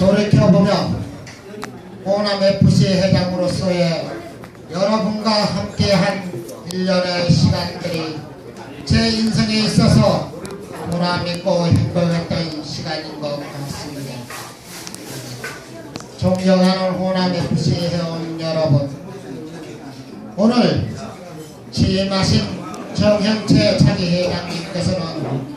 돌이켜보면 호남FC 회장으로서의 여러분과 함께한 1년의 시간들이 제 인생에 있어서 보람 있고 행복했던 시간인 것 같습니다. 존경하는 호남FC 회원 여러분 오늘 취임하신 정형채 차기 회장님께서는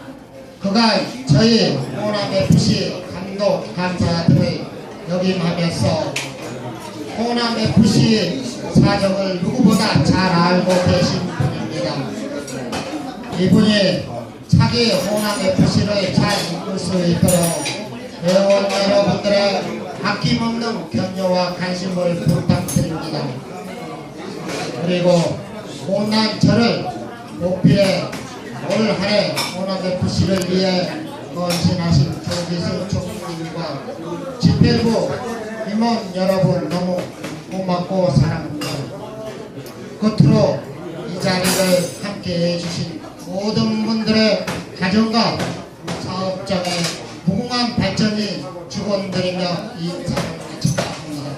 그간 저희 호남FC 감독 감사들을 역임하면서 호남FC 사정을 누구보다 잘 알고 계신 분입니다. 이분이 차기 호남FC를 잘 이끌 수 있도록 회원 여러분들의 아낌없는 격려와 관심을 부탁드립니다. 그리고 호남 저를 목필해 올 한해 호남FC를 위해 헌신하신 조기수 총리님과 집회부 임원 여러분 너무 고맙고 사랑합니다. 끝으로 이 자리를 함께 해 주신 모든 분들의 가정과 사업장의 무궁한 발전이 축원드리며 인사를 마치겠습니다.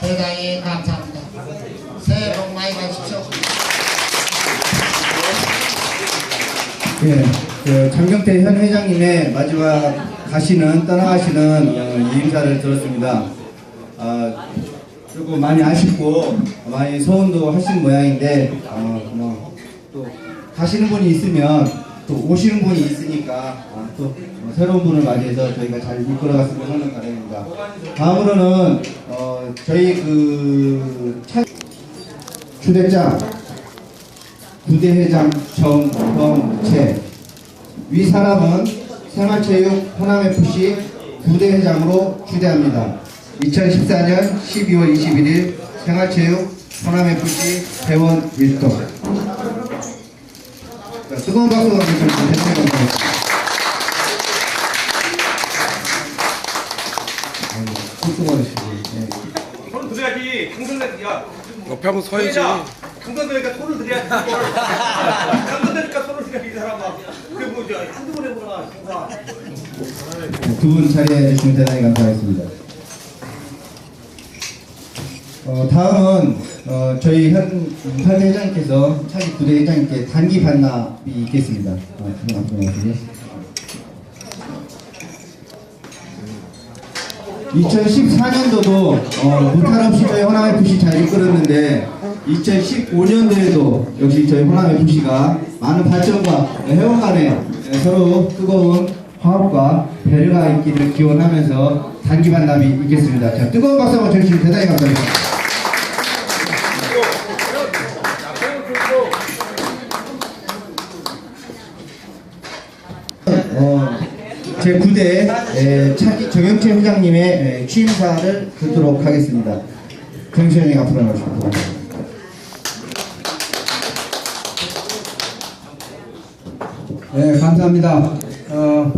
대단히 감사합니다. 새해 복 많이 받으십시오. 예, 그 장경태 현 회장님의 마지막 가시는 떠나가시는 어, 이 인사를 들었습니다. 아, 조금 많이 아쉽고 많이 소원도 하신 모양인데 어, 뭐, 또 가시는 분이 있으면 또 오시는 분이 있으니까 아, 또 어, 새로운 분을 맞이해서 저희가 잘 이끌어갔으면 하는 바람입니다. 다음으로는 어, 저희 그 차... 추대장 부대회장 정범채 위 사람은 생활체육 호남FC 부대회장으로 추대합니다. 2014년 12월 21일 생활체육 호남FC 회원 일동 자, 뜨거운 박수 주시면 감사합니다. 아이고, 콧구멍이시고, 예. 손을 드려야지. 당선된 야. 옆에 한번 서야지. 당선되니까 손을 드려야지. 당선되니까 손을 드려야지 이 사람아. 그뭐 한두 번 해보나 행사. 두분 자리해 주시면 대단히 감사하겠습니다. 어, 다음은 어, 저희 현, 현 회장님께서 차기 부대 회장님께 단기 반납이 있겠습니다. 어, 그럼 앞으로 나오시고요. 2014년도도 어, 무탈 없이 저희 호남FC 잘 이끌었는데 2015년도에도 역시 저희 호남FC가 많은 발전과 회원 간에 서로 뜨거운 화합과 배려가 있기를 기원하면서 단기 반납이 있겠습니다. 자, 뜨거운 박수 한번 쳐주시면 대단히 감사합니다. 어, 제 9대 차기 정영채 회장님의 에, 취임사를 듣도록 하겠습니다. 회장님 앞으로 나오시고 네, 감사합니다. 어,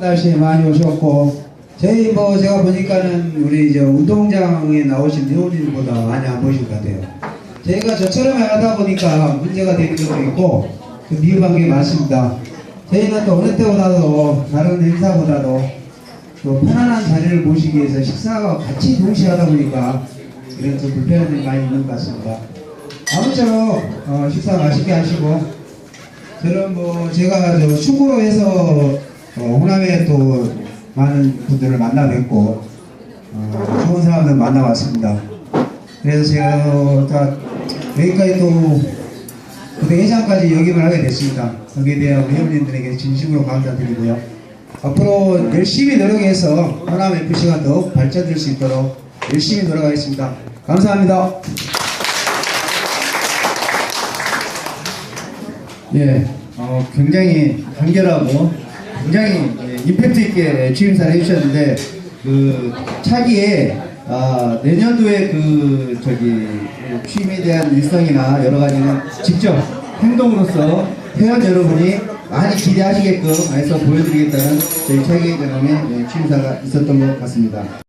날씨에 많이 오셨고, 저희 뭐 제가 보니까는 우리 저 운동장에 나오신 회원님보다 많이 안 보실 것 같아요. 저희가 저처럼 하다 보니까 문제가 되는 경우도 있고, 그 미흡한 게 많습니다. 저희는 또 어느 때보다도 다른 행사보다도 또 편안한 자리를 모시기 위해서 식사와 같이 동시에 하다 보니까 이런 좀 불편한 점이 많이 있는 것 같습니다. 아무쪼록 어, 식사 맛있게 하시고 저는 뭐 제가 저 축구로 해서 어, 호남에 또 많은 분들을 만나 뵙고 어, 좋은 사람들 만나봤습니다. 그래서 제가 다 여기까지 또 그때 회장까지 역임을 하게 됐습니다. 거기에 대한 회원님들에게 진심으로 감사드리고요. 앞으로 열심히 노력해서 호남 FC가 더욱 발전될 수 있도록 열심히 노력하겠습니다. 감사합니다. 예, 어, 굉장히 간결하고 굉장히 예, 임팩트 있게 취임사를 해주셨는데 그 차기에 아, 내년도에 그 저기 취임에 대한 일성이나 여러 가지는 직접 행동으로서 회원 여러분이 많이 기대하시게끔 해서 보여드리겠다는 저희 차기 회장님의 예, 취임사가 있었던 것 같습니다.